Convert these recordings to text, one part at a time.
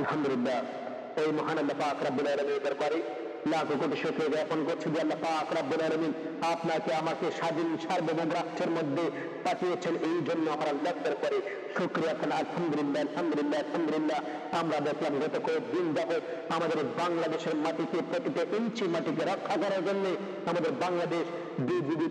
আলহামদুলিল্লাহ। ওই মহান আল্লাহ পাক লাখো কোটি জ্ঞাপন করছি যে আল্লাহ পাক আপনাকে, আমাকে স্বাধীন, সার্বভৌম রাষ্ট্রের মধ্যে পাঠিয়েছেন। এই জন্য আমরা আল্লাহ দরবারে শুকরিয়া খান আলহামদুলিল্লাহ আলহামদুলিল্লাহ আলহামদুলিল্লাহ। আমরা দেখলাম গত কয়েকদিন আমাদের বাংলাদেশের মাটিকে প্রতিটা ইঞ্চি মাটিকে রক্ষা করার জন্য আমাদের বাংলাদেশ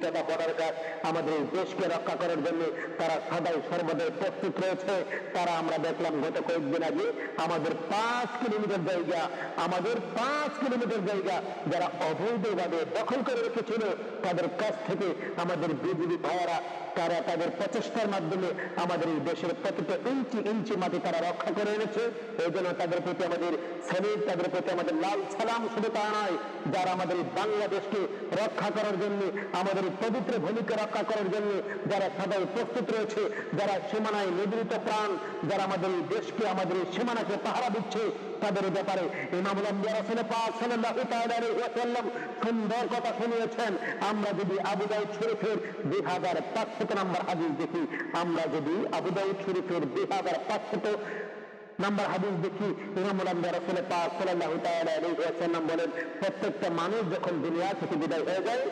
তথা বর্ডার গার্ড আমাদের দেশকে রক্ষা করার জন্য তারা সদাই সর্বদাই প্রস্তুত রয়েছে। তারা আমরা দেখলাম গত কয়েকদিন আগে আমাদের পাঁচ কিলোমিটার জায়গা, আমাদের পাঁচ কিলোমিটার জায়গা যারা অবৈধভাবে দখল করে রেখেছিল, তাদের কাছ থেকে আমাদের বিজিবি ভাইয়ারা, তারা তাদের প্রচেষ্টার মাধ্যমে আমাদের এই দেশের প্রতিটা ইঞ্চি ইঞ্চি মাটি তারা রক্ষা করে এনেছে। এই জন্য তাদের প্রতি আমাদের সেলিম তাদের প্রতি আমাদের লাল সালাম শুধু তা নয়, যারা আমাদের বাংলাদেশকে রক্ষা করার জন্য আমাদের পবিত্র ভূমিকে রক্ষা করার জন্য যারা সবাই প্রস্তুত রয়েছে, যারা সীমানায় নিবৃত প্রাণ, যারা আমাদের দেশকে, আমাদের সীমানাকে পাহারা দিচ্ছে, তাদের ব্যাপারে ইমামুল আম্বিয়া সুন্দর কথা শুনিয়েছেন। আমরা যদি আবু দাউদ শরীফের 2500 নম্বর হাদিস দেখি, আমরা যদি আবু দাউদ শরীফের 2500 নাম্বার হাদিস দেখি ইমামুল আম্বিয়া রাসূল পাক সাল্লাল্লাহু বলেন, প্রত্যেকটা মানুষ যখন দুনিয়া থেকে বিদায় হয়ে যায়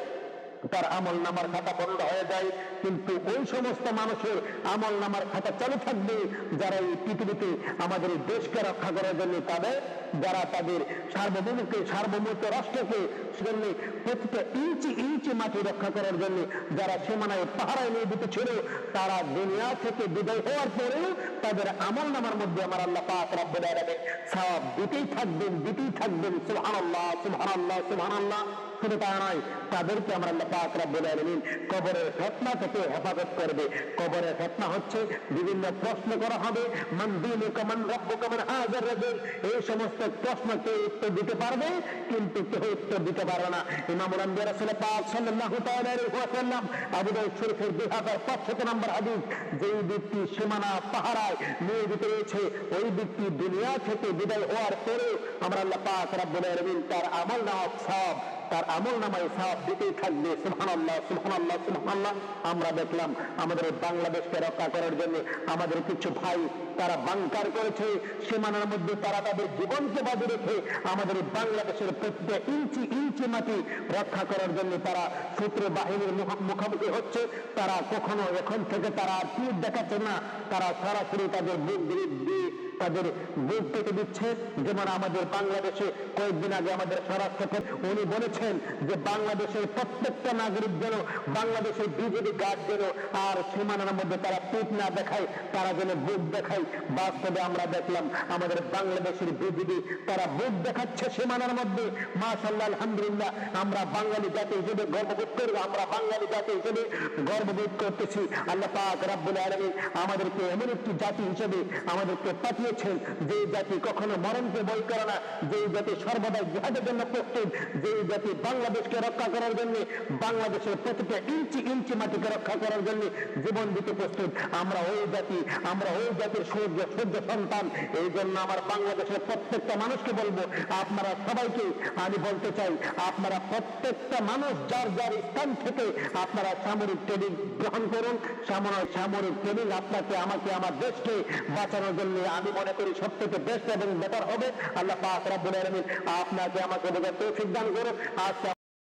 তার আমল নামার খাতা বন্ধ হয়ে যায়। কিন্তু ওই সমস্ত মানুষের আমল নামার খাতা চালু থাকবে যারা এই পৃথিবীতে আমাদের দেশকে রক্ষা করার জন্য তাদের, যারা তাদের সার্বভৌমকে, সার্বভৌমত্ব রাষ্ট্রকে জন্য প্রতিটা ইঞ্চি ইঞ্চি মাটি রক্ষা করার জন্য যারা সীমানায় পাহারায় নিয়োজিত ছিল, তারা দুনিয়া থেকে বিদায় হওয়ার পরেও তাদের আমল নামার মধ্যে আমার আল্লাহ পাক রব্বুল আলামিন সওয়াব দিতেই থাকবেন দিতেই থাকবেন। সুবহানাল্লাহ সুবহানাল্লাহ সুবহানাল্লাহ। তা নয় তাদেরকে আমরা আল্লাহ পাক রব্বুল কবরের ফতনা থেকে হেফাজত করবে কবরের ফতনা হচ্ছে বিভিন্ন প্রশ্ন করা হবে মান দিনুকা মান রব্বুকা মান হাজার রাজুল এই সমস্ত প্রশ্ন কেউ উত্তর দিতে পারবে কিন্তু কেউ উত্তর দিতে পারবে না ওয়াসাল্লাম আবু দাউদ শরীফের 2500 নম্বর হাদিস যেই সীমানা পাহারায় রয়েছে ওই ব্যক্তি দুনিয়া থেকে বিদায় হওয়ার পরে আমরা আল্লাহ পাক তার আমল নামা সব তার আমল নামায় সাপ দিতেই থাকবে। সুহানাল্লাহ সুহানাল্লাহ সুহানাল্লাহ আমরা দেখলাম আমাদের বাংলাদেশকে রক্ষা করার জন্য আমাদের কিছু ভাই তারা বাংকার করেছে, সীমানার মধ্যে তারা তাদের জীবনকে বাজে রেখে আমাদের বাংলাদেশের প্রত্যেকটা ইঞ্চি ইঞ্চি মাটি রক্ষা করার জন্য তারা শত্রু বাহিনীর মুখোমুখি হচ্ছে। তারা কখনো এখন থেকে তারা তীর দেখাচ্ছে না। তারা সরাসরি তাদের বুক দিয়ে তাদের বুক পেতে দিচ্ছে। যেমন আমাদের বাংলাদেশে কয়েকদিন আগে আমাদের স্বরাষ্ট্র উনি বলেছেন যে বাংলাদেশের প্রত্যেকটা নাগরিক যেন বাংলাদেশের বিজেপি গার্ড যেন আর সীমানার মধ্যে তারা পিঠ না দেখায়, তারা যেন বুক দেখায়। বাস্তবে আমরা দেখলাম আমাদের বাংলাদেশের বিজেপি তারা বুক দেখাচ্ছে সীমানার মধ্যে। মাশাল্লাহ আলহামদুলিল্লাহ, আমরা বাঙালি জাতি হিসেবে গর্ববোধ করব, আমরা বাঙালি জাতি হিসেবে গর্ববোধ করতেছি। আল্লাহ পাক রাব্বুল আলামিন আমাদেরকে এমন একটি জাতি হিসেবে আমাদেরকে পাঠিয়েছেন, যে জাতি কখনো মরণকে বই করে না, যে জাতি সর্বদা জিহাদের জন্য প্রস্তুত, যে জাতি বাংলাদেশকে রক্ষা করার জন্য, বাংলাদেশের প্রতিটা ইঞ্চি ইঞ্চি মাটিকে রক্ষা করার জন্য জীবন দিতে প্রস্তুত। আমরা ওই জাতি, আমরা ওই জাতির সূর্য সূর্য সন্তান। এই জন্য আমার বাংলাদেশের প্রত্যেকটা মানুষকে বলব, আপনারা সবাইকে আমি বলতে চাই, আপনারা প্রত্যেকটা মানুষ যার যার স্থান থেকে আপনারা সামরিক ট্রেনিং গ্রহণ করুন। সামরিক সামরিক ট্রেনিং আপনাকে, আমাকে, আমার দেশকে বাঁচানোর জন্য আমি মনে করি সব থেকে বেস্ট এবং বেটার হবে। আল্লাহ পাক রাব্বুল আপনাকে আমাকে বোঝার তৌফিক দান করুন। আজকে